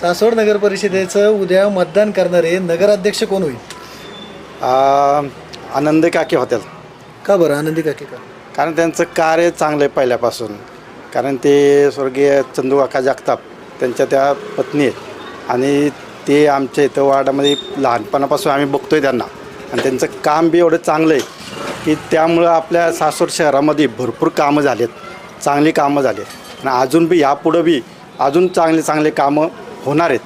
सासवड नगर परिषदेचं उद्या मतदान करणारे नगराध्यक्ष कोण होईल? आ, आनंद काके होत्याल का बरं? आनंदी काके का? कारण त्यांचं कार्य चांगलं आहे पहिल्यापासून. कारण ते स्वर्गीय चंदूकाका जगताप त्यांच्या त्या पत्नी आहेत. आणि ते आमच्या इथं वार्डामध्ये लहानपणापासून आम्ही बघतोय त्यांना. आणि त्यांचं काम बी एवढं चांगलं आहे की त्यामुळं आपल्या सासवड शहरामध्ये भरपूर कामं झाली आहेत चांगली कामं झाली आहेत. आणि अजून बी यापुढं बी अजून चांगले चांगले कामं होणार आहेत.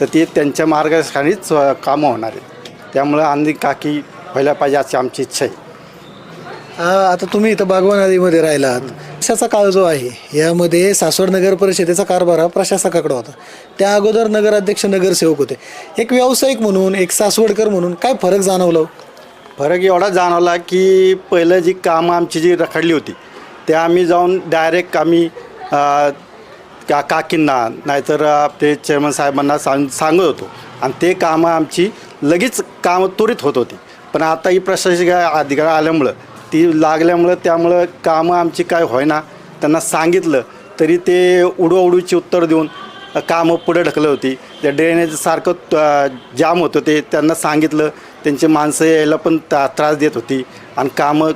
तर ते त्यांच्या मार्गदर्शनानेच कामं होणार आहेत. त्यामुळं आनंदी काकी व्हायला पाहिजे अशी आमची इच्छा आहे. आ, आता तुम्ही इथं बागवा नदीमध्ये राहिलात. प्रशाचा काळ जो आहे? यामध्ये सासवड नगर परिषदेचा कारभार हा प्रशासकाकडे होता. त्या अगोदर नगराध्यक्ष नगरसेवक होते. एक व्यावसायिक म्हणून एक सासवडकर म्हणून काय फरक जाणवला हो? फरक एवढा जाणवला की पहिलं जी कामं आमची जी रखडली होती ते आम्ही जाऊन डायरेक्ट आम्ही का काकींना नाहीतर ते चेअरमन साहेबांना सांग सांगत होतो. आणि ते कामं आमची लगेच कामं त्वरित होत होती. पण आता ही प्रशासकीय अधिकार आल्यामुळं ती लागल्यामुळं त्यामुळं कामं आमची काय होईना. त्यांना सांगितलं तरी ते उडवाउडवीची उत्तर देऊन कामं पुढे ढकलत होती. त्या ड्रेनेज सारखं जाम होतं ते त्यांना सांगितलं. त्यांची माणसं यायला पण त्रास देत होती. आणि कामं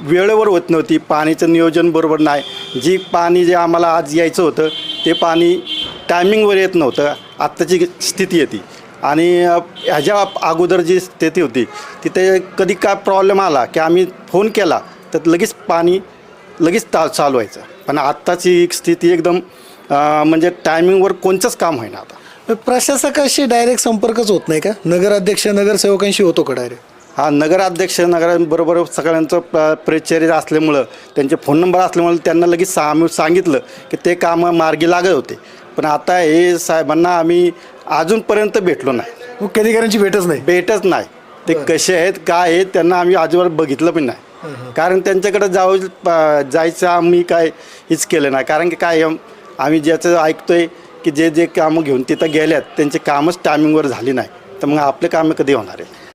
वेळेवर होत नव्हती. पाण्याचं नियोजन बरोबर नाही. जी पाणी जे आम्हाला आज यायचं होतं ते पाणी टायमिंगवर येत नव्हतं. आत्ताची स्थिती येते. आणि ह्याच्या अगोदर जी स्थिती होती तिथे कधी काय प्रॉब्लेम आला की आम्ही फोन केला तर लगेच पाणी लगेच ता चालू व्हायचं. पण आत्ताची स्थिती एकदम म्हणजे टायमिंगवर कोणचंच काम होईना आता. प्रशासकाशी डायरेक्ट संपर्कच होत नाही का? नगराध्यक्ष नगरसेवकांशी होतो का डायरेक्ट हा नगराध्यक्ष नगराबरोबर सगळ्यांचं प- परिचर्य असल्यामुळं त्यांचे फोन नंबर असल्यामुळे त्यांना लगेच सा सांगितलं की ते कामं मार्गी लागत होते. पण आता हे साहेबांना आम्ही अजूनपर्यंत भेटलो नाही. मुख्याधिकाऱ्यांची भेटच नाही. भेटच नाही. ते कसे आहेत काय आहेत त्यांना आम्ही अजिबात बघितलं पण नाही. कारण त्यांच्याकडे जाऊ प- जायचं आम्ही काय हेच केलं नाही. कारण की काय आम्ही ज्याचं ऐकतोय की जे जे कामं घेऊन तिथं गेल्यात त्यांचे कामच टायमिंगवर झाली नाही. तर मग आपले कामं कधी होणार आहे